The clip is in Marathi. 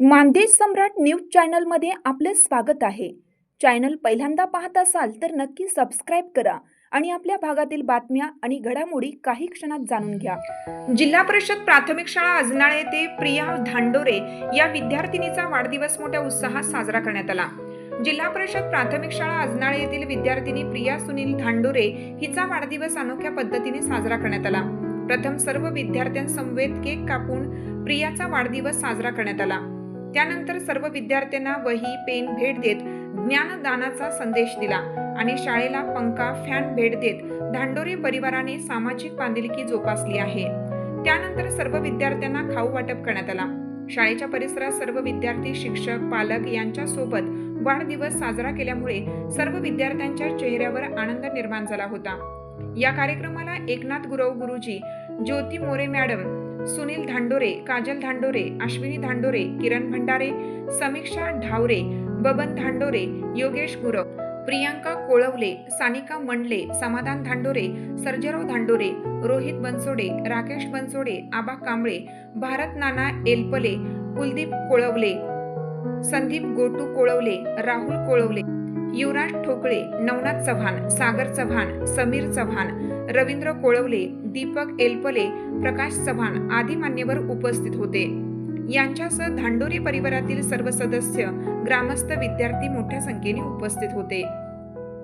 मानदेश सम्राट न्यूज चॅनलमध्ये आपलं स्वागत आहे. चॅनल पहिल्यांदा पाहत असाल तर नक्की सबस्क्राईब करा आणि आपल्या भागातील बातम्या आणि घडामोडी काही क्षणात जाणून घ्या. जिल्हा परिषद प्राथमिक शाळा अजनाळे येथे प्रिया धांडोरे या विद्यार्थिनीचा वाढदिवस मोठ्या उत्साहात साजरा करण्यात आला. जिल्हा परिषद प्राथमिक शाळा अजनाळे येथील विद्यार्थिनी प्रिया सुनील धांडोरे हिचा वाढदिवस अनोख्या पद्धतीने साजरा करण्यात आला. प्रथम सर्व विद्यार्थ्यांसमवेत केक कापून प्रियाचा वाढदिवस साजरा करण्यात आला. त्यानंतर सर्व विद्यार्थ्यांना वही पेन भेट देत ज्ञानदानाचा संदेश दिला आणि शाळेला पंखा फॅन भेट देत धांडोरे परिवाराने सामाजिक बांधिलकी जोपासली आहे. त्यानंतर सर्व विद्यार्थ्यांना खाऊ वाटप करण्यात आला. शाळेच्या परिसरात सर्व विद्यार्थी शिक्षक पालक यांच्या सोबत वाढदिवस साजरा केल्यामुळे सर्व विद्यार्थ्यांच्या चेहऱ्यावर आनंद निर्माण झाला होता. या कार्यक्रमाला एकनाथ गुरव गुरुजी ज्योती मोरे मॅडम सुनील धांडोरे काजल धांडोरे अश्विनी धांडोरे किरण भंडारे समीक्षा ढावरे बबन धांडोरे योगेश गुरव प्रियांका कोळवले सानिका मंडले समाधान धांडोरे सर्जराव धांडोरे रोहित बनसोडे राकेश बनसोडे आबा कांबळे भारत नाना एलपले कुलदीप कोळवले संदीप गोटू कोळवले राहुल कोळवले युवराज ठोकळे नवनाथ चव्हाण सागर चव्हाण समीर चव्हाण रवींद्र कोळवले दीपक एलपले प्रकाश चव्हाण आदी मान्यवर उपस्थित होते. यांच्यासह धांडोरी परिवारातील सर्व सदस्य ग्रामस्थ विद्यार्थी मोठ्या संख्येने उपस्थित होते.